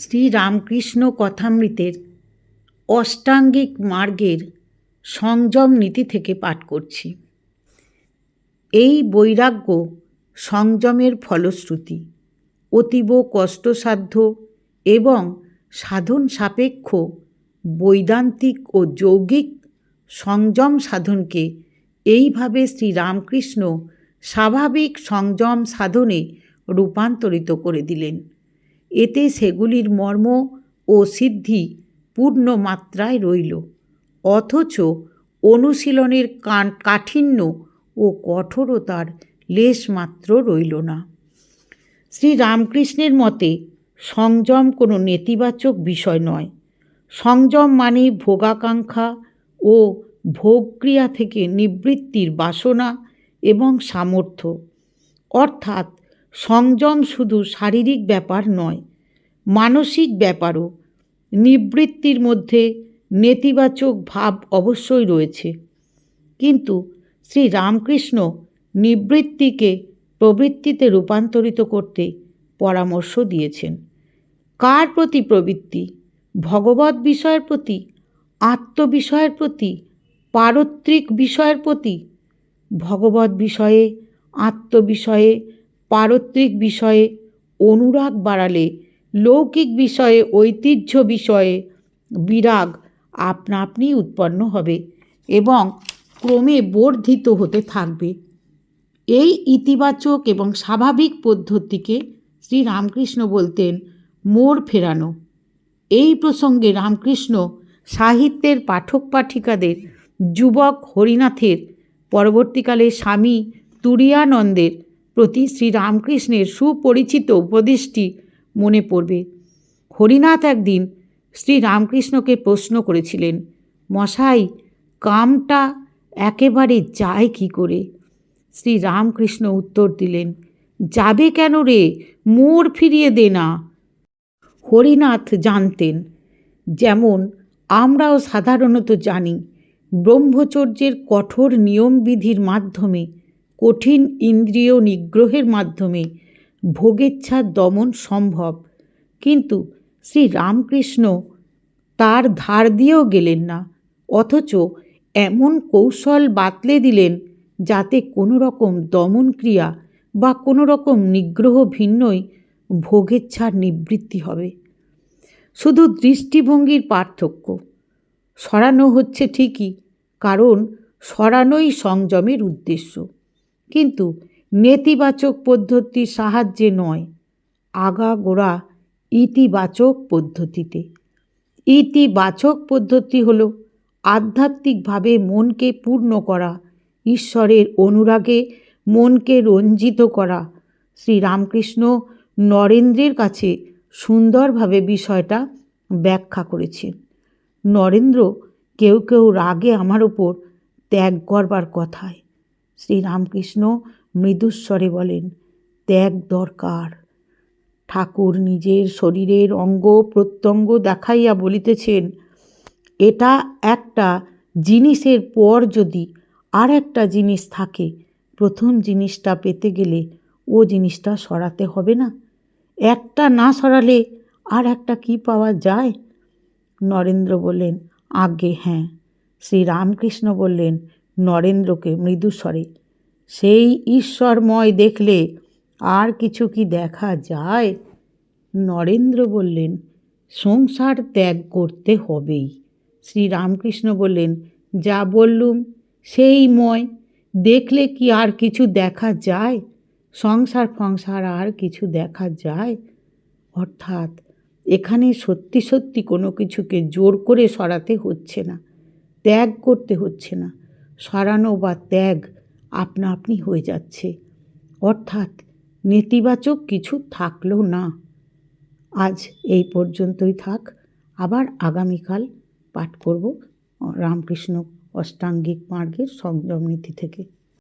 শ্রী রামকৃষ্ণ কথামৃতের অষ্টাঙ্গিক মার্গের সংযম নীতি থেকে পাঠ করছি। এই বৈরাগ্য সংযমের ফলশ্রুতি, অতীব কষ্টসাধ্য এবং সাধন সাপেক্ষ বৈদান্তিক ও যৌগিক সংযম সাধনকে এইভাবে শ্রীরামকৃষ্ণ স্বাভাবিক সংযম সাধনে রূপান্তরিত করে দিলেন। এতে সেগুলির মর্ম ও সিদ্ধি পূর্ণ মাত্রায় রইল। অথচ অনুশীলনের কাঠিন্য ও কঠোরতার লেশমাত্র রইল না। শ্রী রামকৃষ্ণের মতে, সংযম কোনো নেতিবাচক বিষয় নয়। সংযম মানে ভোগাকাঙ্ক্ষা ও ভোগক্রিয়া থেকে নিবৃত্তির বাসনা এবং সামর্থ্য। অর্থাৎ সংযম শুধু শারীরিক ব্যাপার নয়, মানসিক ব্যাপারও। নিবৃত্তির মধ্যে নেতিবাচক ভাব অবশ্যই রয়েছে। কিন্তু শ্রী রামকৃষ্ণ নিবৃত্তিকে প্রবৃত্তিতে রূপান্তরিত করতে পরামর্শ দিয়েছেন। কার প্রতি প্রবৃত্তি? ভগবত বিষয়ের প্রতি? আত্মবিষয়ের প্রতি? পারত্রিক বিষয়ের প্রতি? ভগবত বিষয়ে, আত্মবিষয়ে পারত্রিক বিষয়ে অনুরাগ বাড়ালে, লৌকিক বিষয়ে ঐতিহ্য বিষয়ে বিরাগ আপনা আপনি উৎপন্ন হবে এবং ক্রমে বর্ধিত হতে থাকবে। এই ইতিবাচক এবং স্বাভাবিক পদ্ধতিকে শ্রী রামকৃষ্ণ বলতেন মোড় ফেরানো। এই প্রসঙ্গে রামকৃষ্ণ সাহিত্যের পাঠক পাঠিকাদের, যুবক হরিনাথের, পরবর্তীকালে স্বামী তুরিয়ানন্দের প্রতি শ্রীরামকৃষ্ণের সুপরিচিত উপদেশটি মনে পড়বে। হরিনাথ একদিন শ্রীরামকৃষ্ণকে প্রশ্ন করেছিলেন, মশাই, কামটা একেবারে যায় কি করে? শ্রী রামকৃষ্ণ উত্তর দিলেন, যাবে কেন রে? মোড় ফিরিয়ে দে না। হরিনাথ জানতেন, যেমন আমরাও সাধারণত জানি, ব্রহ্মচর্যের কঠোর নিয়মবিধির মাধ্যমে কঠিন ইন্দ্রিয় নিগ্রহের মাধ্যমে ভোগেচ্ছা দমন সম্ভব। কিন্তু শ্রী রামকৃষ্ণ তার ধার দিয়েও গেলেন না, অথচ এমন কৌশল বাতলে দিলেন যাতে কোনো রকম দমন ক্রিয়া বা কোনো রকম নিগ্রহ ভিন্নই ভোগেচ্ছার নিবৃত্তি হবে। শুধু দৃষ্টিভঙ্গির পার্থক্য। সরানো হচ্ছে ঠিকই, কারণ সরানোই সংযমের উদ্দেশ্য। কিন্তু নেতিবাচক পদ্ধতির সাহায্যে নয়, আগাগোড়া ইতিবাচক পদ্ধতিতে। ইতিবাচক পদ্ধতি হলো আধ্যাত্মিকভাবে মনকে পূর্ণ করা, ঈশ্বরের অনুরাগে মনকে রঞ্জিত করা। শ্রীরামকৃষ্ণ নরেন্দ্রের কাছে সুন্দরভাবে বিষয়টা ব্যাখ্যা করেছেন। নরেন্দ্র কেউ কেউ রাগে আমার ওপর ত্যাগ করবার কথায়। শ্রীরামকৃষ্ণ মৃদুস্বরে বলেন, ত্যাগ দরকার। ঠাকুর নিজের শরীরের অঙ্গ প্রত্যঙ্গ দেখাইয়া বলিতেছেন, এটা একটা জিনিসের পর যদি আর একটা জিনিস থাকে, প্রথম জিনিসটা পেতে গেলে ও জিনিসটা সরাতে হবে না। একটা না সরালে আর একটা কি পাওয়া যায়? নরেন্দ্র বললেন আগে হ্যাঁ। শ্রীরামকৃষ্ণ বললেন নরেন্দ্রকে মৃদুস্বরে সেই ঈশ্বরময় দেখলে আর কিছু কি দেখা যায়? নরেন্দ্র বললেন, সংসার ত্যাগ করতে হবেই। শ্রী রামকৃষ্ণ বললেন, যা বললুম সেই ময়, দেখলে কি আর কিছু দেখা যায়? সংসার ফংসার আর কিছু দেখা যায়? অর্থাৎ এখানে সত্যি সত্যি কোনো কিছুকে জোর করে সরাতে হচ্ছে না, ত্যাগ করতে হচ্ছে না। সরানো বা ত্যাগ আপনা আপনি হয়ে যাচ্ছে। অর্থাৎ নেতিবাচক কিছু থাকল না। আজ এই পর্যন্তই থাক। আবার আগামীকাল পাঠ করব রামকৃষ্ণ অষ্টাঙ্গিক মার্গের সংযম নীতি থেকে।